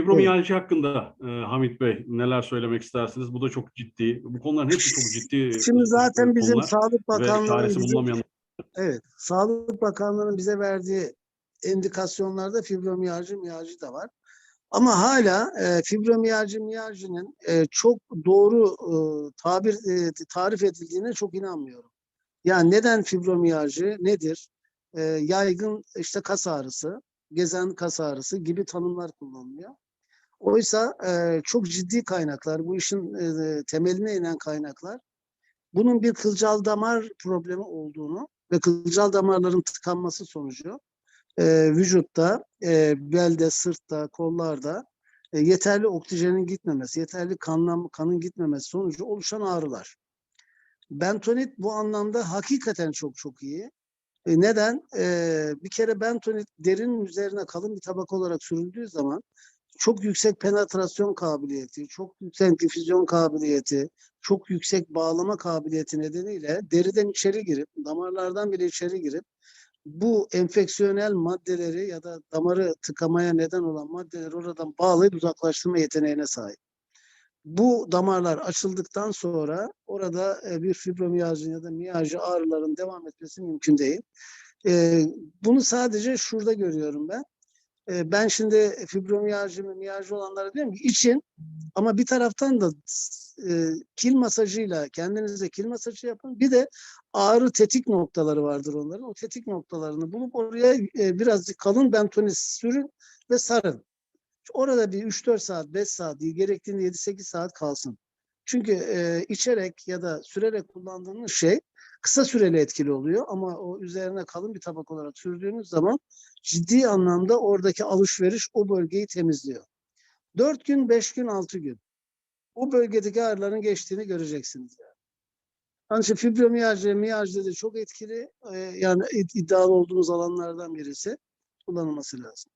Fibromiyalji hakkında e, Hamit Bey neler söylemek istersiniz? Bu da çok ciddi. Bu konuların hepsi çok ciddi. Şimdi zaten bizim konular Sağlık Bakanlığı'nın bizim- bulunamayan Evet, Sağlık Bakanlığı'nın bize verdiği indikasyonlarda fibromiyalji, miyalji de var. Ama hala e, fibromiyalji, miyaljinin e, çok doğru e, tabir e, tarif edildiğine çok inanmıyorum. Yani neden fibromiyalji nedir? E, yaygın işte kas ağrısı, gezen kas ağrısı gibi tanımlar kullanılıyor. Oysa e, çok ciddi kaynaklar, bu işin e, temeline inen kaynaklar bunun bir kılcal damar problemi olduğunu ve kılcal damarların tıkanması sonucu e, vücutta, e, belde, sırtta, kollarda e, yeterli oksijenin gitmemesi, yeterli kanlan, kanın gitmemesi sonucu oluşan ağrılar. Bentonit bu anlamda hakikaten çok çok iyi. E, neden? E, bir kere bentonit derinin üzerine kalın bir tabak olarak sürüldüğü zaman çok yüksek penetrasyon kabiliyeti, çok yüksek difüzyon kabiliyeti, çok yüksek bağlama kabiliyeti nedeniyle deriden içeri girip, damarlardan bile içeri girip bu enfeksiyonel maddeleri ya da damarı tıkamaya neden olan maddeleri oradan bağlayıp uzaklaştırma yeteneğine sahip. Bu damarlar açıldıktan sonra orada e, bir fibromiyalji ya da miyalji ağrıların devam etmesi mümkün değil. E, Bunu sadece şurada görüyorum ben. E, Ben şimdi fibromiyalji mi miyalji olanlara diyorum ki için ama bir taraftan da e, kil masajıyla kendinize kil masajı yapın. Bir de ağrı tetik noktaları vardır onların. O tetik noktalarını bulup oraya e, birazcık kalın bentonit sürün ve sarın. Orada bir 3-4 saat, 5 saat değil, gerektiğinde 7-8 saat kalsın. Çünkü e, içerek ya da sürerek kullandığınız şey kısa süreli etkili oluyor ama o üzerine kalın bir tabak olarak sürdüğünüz zaman ciddi anlamda oradaki alışveriş o bölgeyi temizliyor. 4 gün, 5 gün, 6 gün. O bölgedeki ağrıların geçtiğini göreceksiniz. Yani. Onun için fibromiyalji, miyalji de çok etkili. e, yani id- iddialı olduğumuz alanlardan birisi kullanılması lazım.